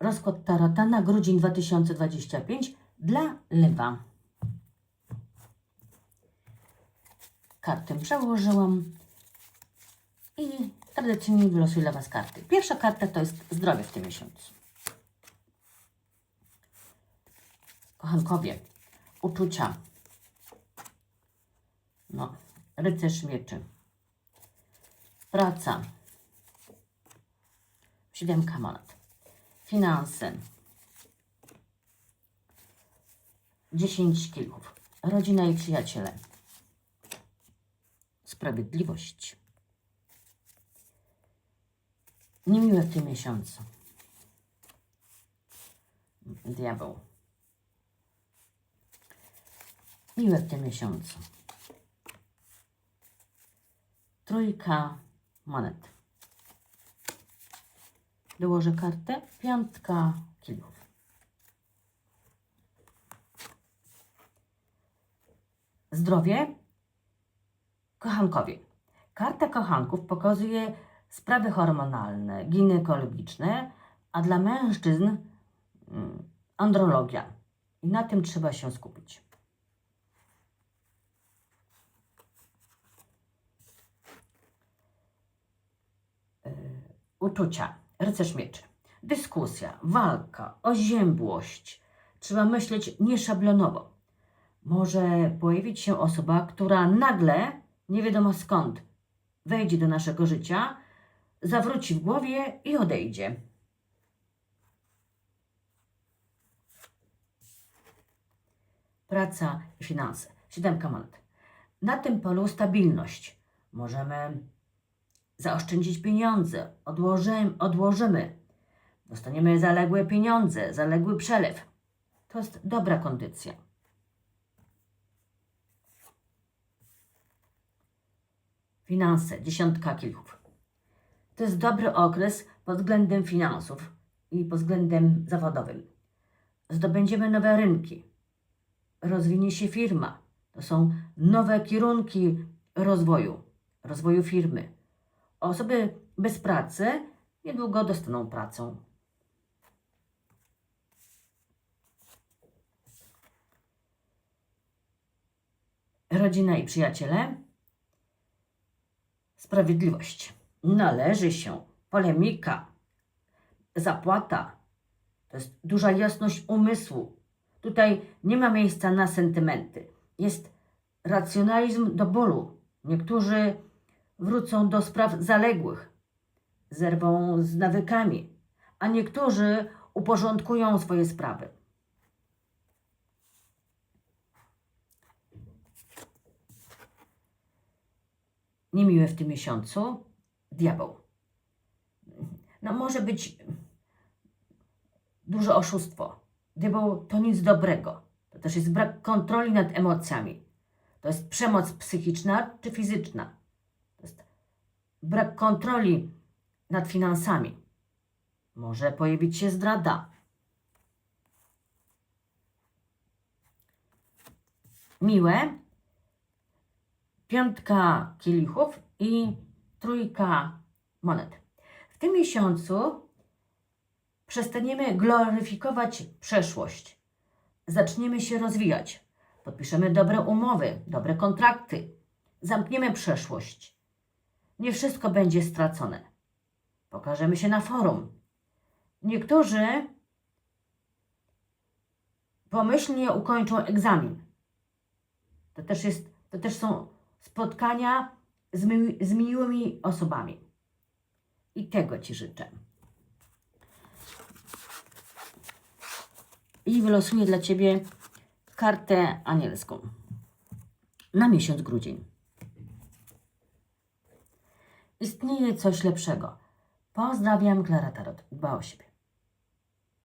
Rozkład Tarota na grudzień 2025 dla Lewa. Kartę przełożyłam i tradycyjnie wylosuję dla Was karty. Pierwsza karta to jest zdrowie w tym miesiącu. Kochankowie, uczucia. No, rycerz mieczy. Praca. Siódemka monet. Finanse. 10 kilków. Rodzina i przyjaciele. Sprawiedliwość. Niemiłe w tym miesiącu. Diabeł. Miłe w tym miesiącu. Trójka monet. Dołożę kartę. Piątka kilków. Zdrowie. Kochankowie. Karta kochanków pokazuje sprawy hormonalne, ginekologiczne, a dla mężczyzn mm, andrologia. I na tym trzeba się skupić. Yy, Uczucia. Rycerz mieczy. Dyskusja, walka, oziębłość. Trzeba myśleć nieszablonowo. Może pojawić się osoba, która nagle, nie wiadomo skąd, wejdzie do naszego życia, zawróci w głowie i odejdzie. Praca i finanse. Siódemka monet. Na tym polu stabilność. Możemy zaoszczędzić pieniądze, odłożymy, odłożymy. Dostaniemy zaległe pieniądze, zaległy przelew. To jest dobra kondycja. Finanse, dziesiątka kilków. To jest dobry okres pod względem finansów i pod względem zawodowym. Zdobędziemy nowe rynki. Rozwinie się firma. To są nowe kierunki rozwoju, rozwoju firmy. Osoby bez pracy niedługo dostaną pracę. Rodzina i przyjaciele. Sprawiedliwość. Należy się. Polemika. Zapłata. To jest duża jasność umysłu. Tutaj nie ma miejsca na sentymenty. Jest racjonalizm do bólu. Niektórzy wrócą do spraw zaległych, zerwą z nawykami, a niektórzy uporządkują swoje sprawy. Niemiłe w tym miesiącu diabeł. No może być duże oszustwo. Diabeł to nic dobrego. To też jest brak kontroli nad emocjami. To jest przemoc psychiczna czy fizyczna. Brak kontroli nad finansami. Może pojawić się zdrada. Miłe. Piątka kielichów i trójka monet. W tym miesiącu przestaniemy gloryfikować przeszłość. Zaczniemy się rozwijać. Podpiszemy dobre umowy, dobre kontrakty. Zamkniemy przeszłość. Nie wszystko będzie stracone. Pokażemy się na forum. Niektórzy pomyślnie ukończą egzamin. To też, jest, to też są spotkania z, mi, z miłymi osobami. I tego Ci życzę. I wylosuję dla Ciebie kartę anielską na miesiąc grudzień. Istnieje coś lepszego. Pozdrawiam, Klara Tarot. Dba o siebie.